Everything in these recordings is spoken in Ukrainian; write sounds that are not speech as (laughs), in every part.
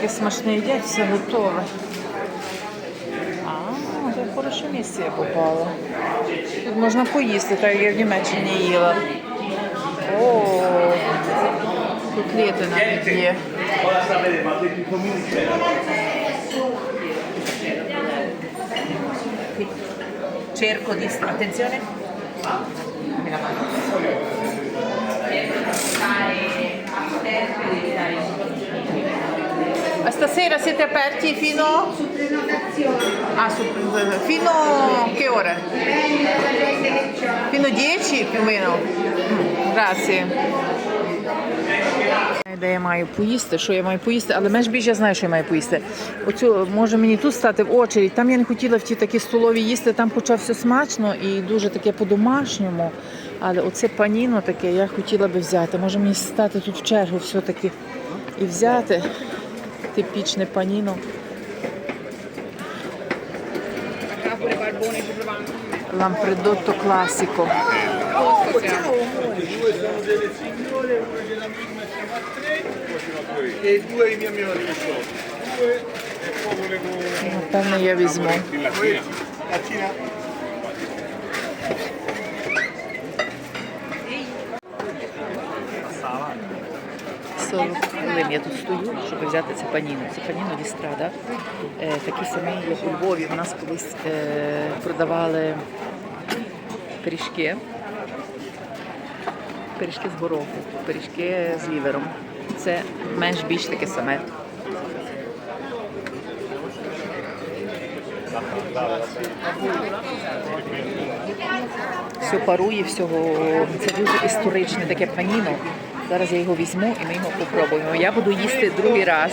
таке смачне їдять, все готове. А, це в хороше місце я попала. Тут можна поїсти, так як я в Німеччині їла. О, котлети навіть є. Cerco di... Attenzione. Dammi la mano. Ma stasera siete aperti fino... Ah, su- fino a che ora? Fino a 10 più o meno? Mm, Grazie. Де я маю поїсти, що я маю поїсти, але менш більше я знаю, що я маю поїсти. Оцю може мені тут стати в очередь. Там я не хотіла в ті такі столові їсти, там хоча все смачно і дуже таке по-домашньому. Але оце паніно таке я хотіла би взяти. Може мені стати тут в чергу все-таки і взяти типічне паніно. Лампредотто e e poi Напевно, я візьму. Сорок хвилин я тут стою, щоб взяти це паніно. Це паніно ді страда. Е, такі самі, як у Львові. У нас колись е, продавали пиріжки. Пиріжки з гороху, пиріжки з лівером. Це менш більш таке саме. Все парує, всього. Це дуже історичне таке паніно. Зараз я його візьму і ми його попробуємо. Я буду їсти другий раз.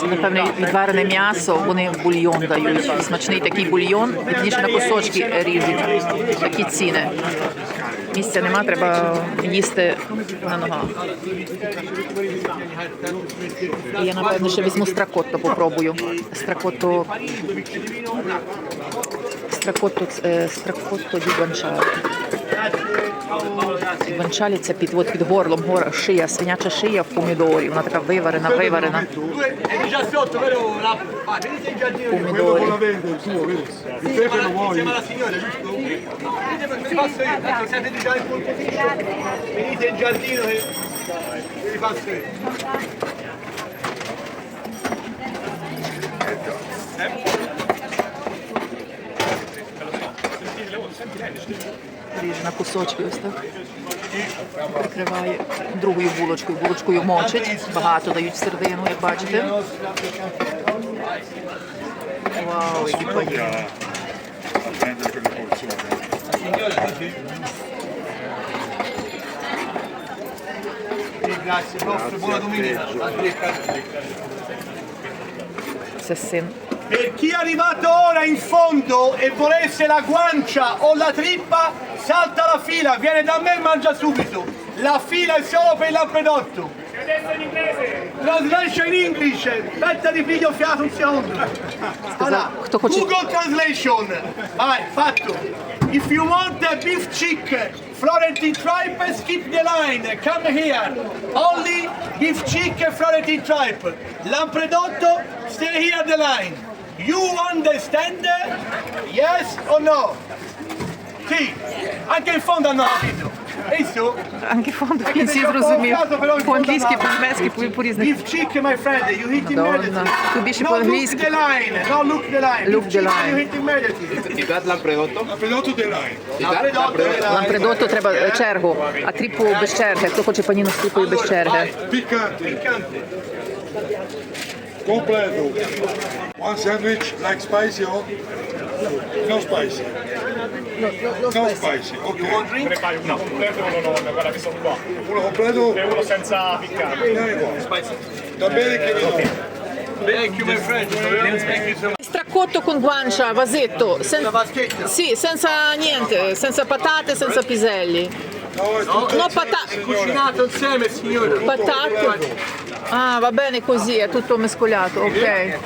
Це, напевне, відварене м'ясо, вони бульйон дають. Смачний такий бульйон, пізніше на кусочки ріжуть. Такі ціни. Місця нема, треба їсти на ногах. Я, напевно, ще візьму стракотто, попробую. Стракотто. Стракотто, е, стракотто ді Гуанчалі це під, от під горлом, гора, шия, свиняча шия в помідорі. Вона така виварена, виварена. Due e Ріже на кусочки ось так. Прикриває другою булочкою. Булочкою мочить. Багато дають в як бачите. Вау, які domenica. Це син. Per chi è arrivato ora in fondo e volesse la guancia o la trippa, salta la fila, viene da me e mangia subito. La fila è solo per il lampredotto. Translation in inglese, Aspetta di video fiato un secondo. Allora, Google Translation. Vai, fatto. If you want a beef chick, Florentine tripe, skip the line. Come here. Only beef chick, Florentine tripe. Lampredotto, stay here the line. You understand? Yes or no? Sì, anche in fondo hanno capito. Hai visto? Анкі фонд в кінці зрозумів. По-англійськи, по-німецьки, по- по-різному. Beef chick, my friend, you hit Madonna. immediately. Tu dici no, по-англійськи. look the line, no, look the line. Look Beef the chick, line. You hit immediately. І дати лампредотто? La prodotto dell'AI. Lampredotto the line. Лампредотто треба е, чергу, а тріпу без черги. Хто хоче паніно з тріпою без черги? Piccante. Piccante. Completo. One sandwich, like spicy or? No spicy. No spicy, ok. No, completo non ho, guarda che sono qua. Uno completo? E uno senza piccante. Eh. Va bene che vi do. Thank you, my friend. Thank you so much. Stracotto con guancia, vasetto, sen- sì, senza niente, senza patate, senza piselli. No, No, insieme, pata- signore. Cucinato insieme, signore. Patate. Ah, va bene così, è tutto mescolato, ok.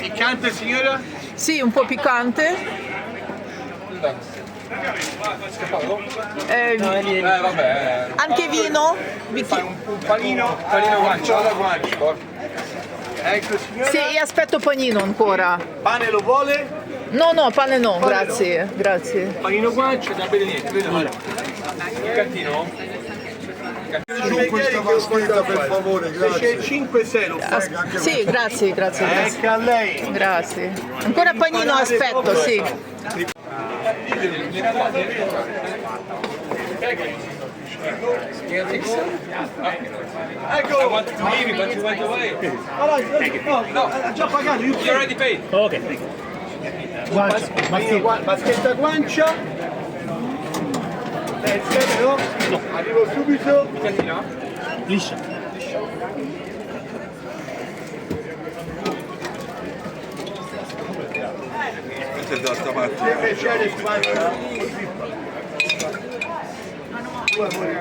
Piccante signora? Sì, un po' piccante. Eh, Eh, vabbè. anche vino? Fai un, un panino, panino guancia, alla guancia. Ecco signora. Sì, e aspetto panino ancora. Pane lo vuole? No, no, pane no, grazie, grazie. Panino guancia, da bene niente, vedo male. Vasquita per favore, grazie. 5 6 lo As- sì, grazie, grazie. Eh, grazie. Ecco a lei. Grazie. Ancora panino aspetto, sì. Ecco, I want to. No, ha già pagato. You already paid. Ok, Guancia, baschetta guancia. Beh, no? No. Arrivo subito. Picatina? Liscia. Liscia. Questo è d'altra parte. Se invece è spazio, così Due fuori.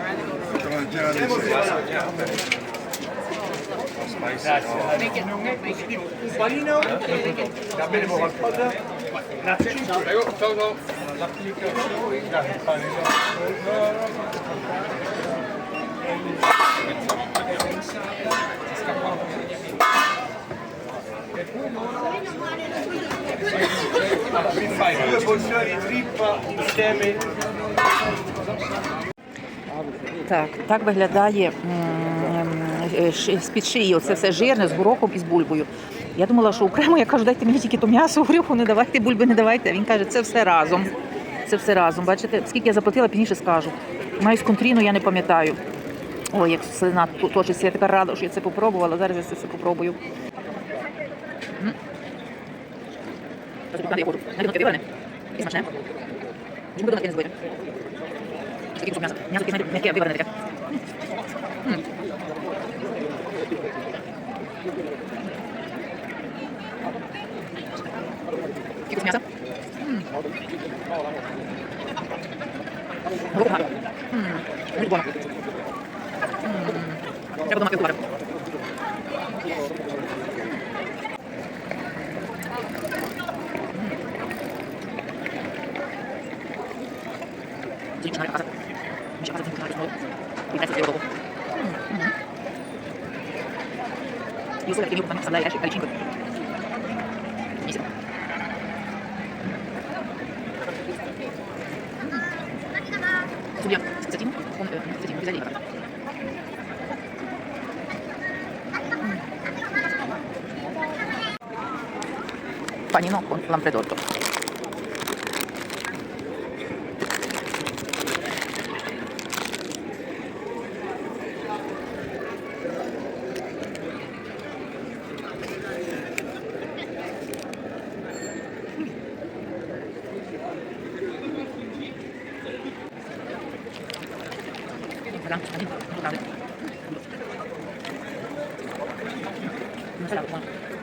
Grazie. Un panino? Va bene qualcosa? Так, так виглядає е, ш- з-під шиї. Оце все жирне з горохом і з бульбою. Я думала, що окремо, я кажу, дайте мені тільки то м'ясо, гороху не давайте, бульби не давайте. Він каже, це все разом. Це все разом. Бачите, скільки я заплатила, пізніше скажу. Маю контріну, я не пам'ятаю. Ой, як слина точиться, я така рада, що я це попробувала. Зараз я це все попробую. М. Я м'яке, виварене таке. 기고생하죠? 음. 먹어도 바로. 음. 우리도 봐. 음. 제가 막 바로. 지금 잘 가서 음식 가서 좀 가지고 일단 쓰려고 보고 음. 음. 이거 소리 되게 못하면 감사해 다시 빨리 친구 Panino con lampredotto. Ну.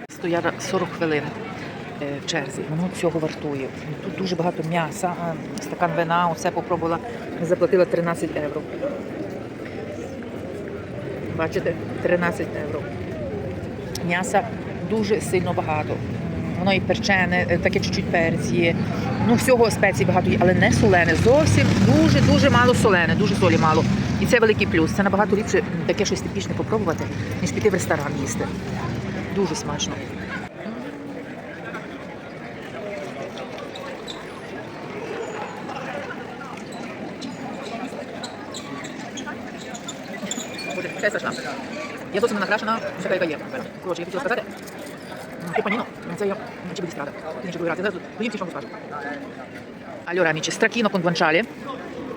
Стояла 40 хвилин е, в черзі. Воно цього вартує. Тут дуже багато м'яса, стакан вина, усе попробувала. Заплатила 13 євро. Бачите, 13 євро. М'яса дуже сильно багато. Воно і перчене, е, таке чуть-чуть перець є. Ну, всього спецій багато є, але не солене. Зовсім дуже-дуже мало солене, дуже солі мало. І це великий плюс. Це набагато ліпше таке щось типічне попробувати, ніж піти в ресторан їсти. Дуже смачно. Боже, це страшна. Я зовсім не накрашена, вже яка є. Коротше, я хотіла сказати. Che panino, non sei io, non cibo di strada. Quindi c'è due grazie. Adesso vediamo che faccio. Allora amici, stracchino con guanciale,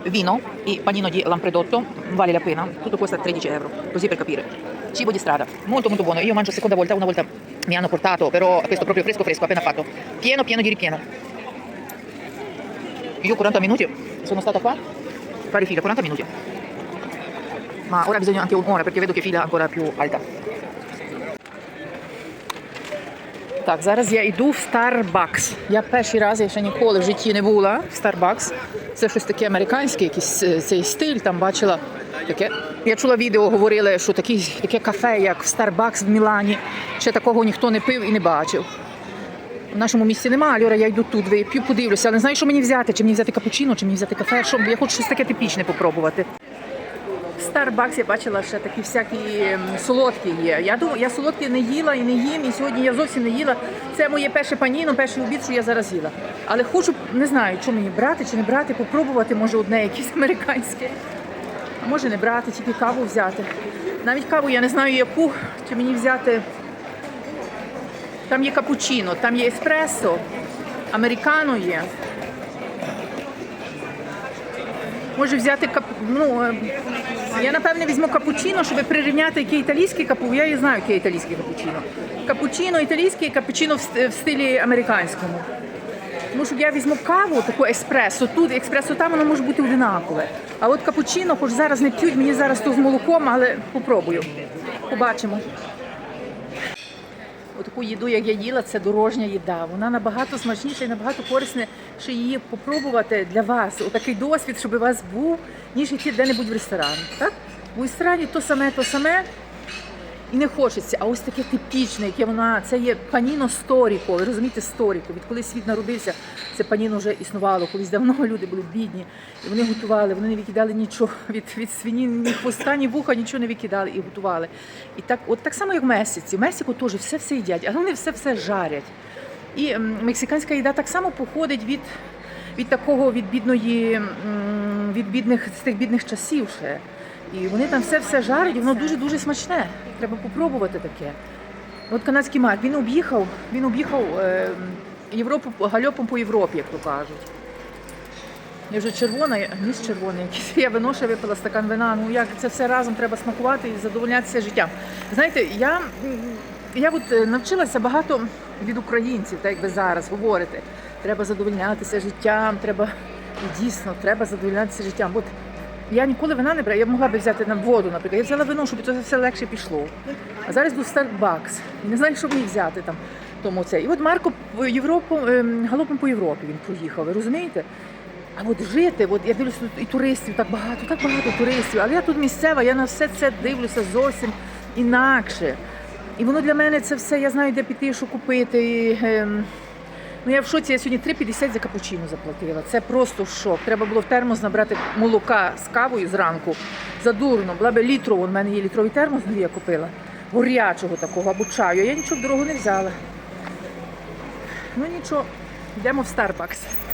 vino e panino di lampredotto, vale la pena. Tutto costa 13 euro, così per capire. Cibo di strada, molto molto buono. Io mangio seconda volta, una volta mi hanno portato, però questo proprio fresco fresco, appena fatto. Pieno pieno di ripieno. Io 40 minuti sono stata qua, fare fila, 40 minuti. Ma ora bisogna anche un'ora perché vedo che fila ancora più alta. Так, зараз я йду в Starbucks. Я перший раз, я ще ніколи в житті не була в Starbucks. Це щось таке американське, якийсь е, цей стиль. Там бачила Таке. Я чула відео, говорили, що такі, таке кафе, як в Starbucks в Мілані, ще такого ніхто не пив і не бачив. В нашому місті немає, Альора, я йду тут, вип'ю, подивлюся, але не знаю, що мені взяти. Чи мені взяти капучино, чи мені взяти кафе. Що? Я хочу щось таке типічне попробувати. Starbucks я бачила ще такі всякі ем, солодкі є. Я думаю, я солодкі не їла і не їм, і сьогодні я зовсім не їла. Це моє перше паніно, перший обід, що я зараз їла. Але хочу, не знаю, що мені брати чи не брати, попробувати, може, одне якесь американське. А може не брати, тільки каву взяти. Навіть каву я не знаю яку, чи мені взяти. Там є капучино, там є еспресо, американо є. Може взяти кап... ну, е, я напевне візьму капучино, щоб прирівняти який італійський капу. Я і знаю, який італійський капучино. Капучино італійський, капучино в стилі американському. Тому що я візьму каву, таку еспресо, тут еспресо там воно може бути одинакове. А от капучино, хоч зараз не п'ють, мені зараз то з молоком, але попробую. Побачимо. Отаку їду, як я їла, це дорожня їда. Вона набагато смачніша і набагато корисне що її попробувати для вас. Отакий досвід, щоб у вас був, ніж йти де-небудь в ресторані. Так? У ресторані то саме, то саме. І не хочеться, а ось таке типічне, яке вона це є паніно сторіко. Розумієте, сторіко. Відколи світ народився, це паніно вже існувало. Колись давно (laughs) люди були бідні, і вони готували, вони не викидали нічого (laughs) від, від свині, ні хвоста, ні вуха, нічого не викидали і готували. І так, от так само, як в Месиці. В Мексику теж все все їдять, але вони все все жарять. І мексиканська їда так само походить від, від такого від бідної, від бідних з тих бідних часів ще. І вони там все все жарять, і воно дуже-дуже смачне. Треба попробувати таке. От канадський мак, він об'їхав, він об'їхав е, Європу гальопом по Європі, як то кажуть. Я вже червона, ніс червоний якийсь. Я вино випила стакан вина. Ну як це все разом треба смакувати і задовольнятися життям. Знаєте, я, я от е, навчилася багато від українців, так як ви зараз говорите. Треба задовольнятися життям, треба і дійсно треба задовольнятися життям. От я ніколи вина не брала, я могла би взяти на воду, наприклад. Я взяла вино, щоб це все легше пішло. А зараз до Starbucks. Не знаю, що мені взяти там. Тому це. І от Марко по Європу, ем, галопом по Європі він проїхав, ви розумієте? А от жити, от я дивлюся, тут і туристів так багато, так багато туристів. Але я тут місцева, я на все це дивлюся зовсім інакше. І воно для мене це все, я знаю, де піти, що купити. І, ем, ну я в шоці, я сьогодні 3,50 за капучино заплатила. Це просто шок. Треба було в термос набрати молока з кавою зранку. Задурно, була б літрову, у мене є літровий термос, нові я купила. Горячого такого або чаю. Я нічого дорого не взяла. Ну нічого, йдемо в Starbucks.